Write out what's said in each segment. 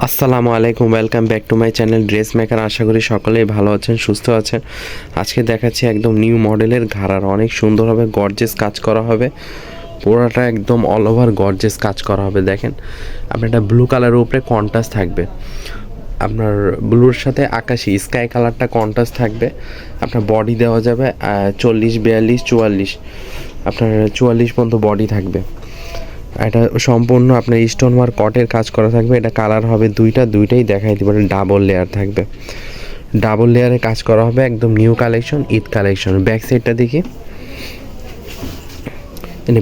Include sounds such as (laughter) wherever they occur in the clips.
আসসালামু আলাইকুম welcome back to my channel dress maker আশা করি সকলেই ভালো আছেন, সুস্থ আছেন। আজকে দেখাচ্ছি একদম নিউ মডেলের ঘাড়ার অনেক সুন্দরভাবে গর্জেস কাজ করা হবে। পুরোটা একদম অল ওভার গর্জেস কাজ করা হবে, দেখেন। আপনার একটা ব্লু কালারের উপরে কন্ট্রাস্ট থাকবে। আপনার ব্লুর সাথে আকাশি স্কাই কালারটা কন্ট্রাস্ট থাকবে। আপনার বডি দেওয়া যাবে চল্লিশ, বিয়াল্লিশ, চুয়াল্লিশ। আপনার চুয়াল্লিশ পর্যন্ত বডি থাকবে। এটা সম্পূর্ণ আপনার স্টোন ওয়ার্ক কটের কাজ করা থাকবে। এটা কালার হবে দুইটা, দুইটাই দেখাই দিবে। ডাবল লেয়ার থাকবে। ডাবল লেয়ারে কাজ করা হবে একদম new collection Eid collection back সাইডটা দেখি।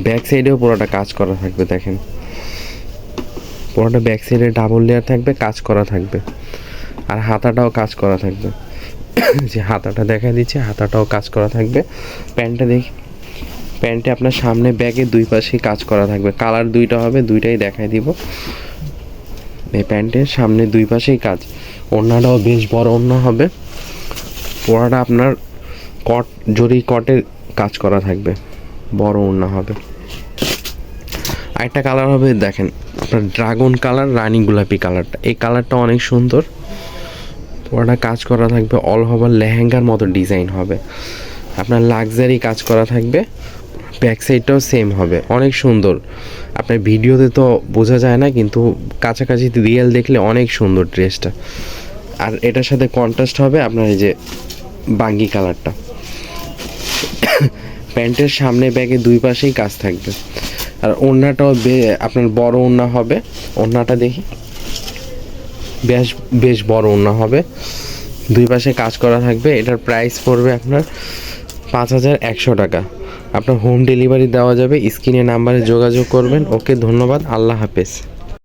ব্যাক সাইডেও পুরোটা কাজ করা থাকবে, দেখেন। পুরোটা ব্যাক সাইডে ডাবল লেয়ার থাকবে, কাজ করা থাকবে। আর হাতাটাও কাজ করা থাকবে। (coughs) যে হাতাটা দেখা দিচ্ছে, হাতাটাও কাজ করা থাকবে। প্যান্টটা দেখি। প্যান্টে আপনার সামনে ব্যাগে দুই পাশেই কাজ করা থাকবে। কালার দুইটা হবে, দুইটাই দেখাই দিব। এই প্যান্টের সামনে দুই পাশেই কাজ। ওড়নাটাও বেশ বড় ওড়না হবে। পরাটা আপনার কট, জরি কটের কাজ করা থাকবে। বড় ওড়না হবে। আরেকটা কালার হবে, দেখেন, আপনার ড্রাগন কালার, রানী গোলাপি কালারটা। এই কালারটা অনেক সুন্দর। পুরোটা কাজ করা থাকবে অল ওভার লেহেঙ্গার মতো ডিজাইন হবে। আপনার লাক্সারি কাজ করা থাকবে। ব্যাক সাইডটাও সেম হবে। অনেক সুন্দর। আপনার ভিডিওতে তো বোঝা যায় না, কিন্তু কাছাকাছি রিয়েল দেখলে অনেক সুন্দর ড্রেসটা আর এটার সাথে কন্ট্রাস্ট হবে আপনার এই যে বাঙ্গি কালারটা প্যান্টের সামনে ব্যাগে দুই পাশেই কাজ থাকবে। আর ওড়নাটাও আপনার বড় ওড়না হবে। ওড়নাটা দেখি। বেশ বেশ বড় ওড়না হবে। দুই পাশে কাজ করা থাকবে। এটার প্রাইস পড়বে আপনার পাঁচ হাজার একশো টাকা। আপনার হোম ডেলিভারি দেওয়া যাবে। স্ক্রিনে নাম্বারে যোগাযোগ করবেন। ওকে ধন্যবাদ। আল্লাহ হাফেজ।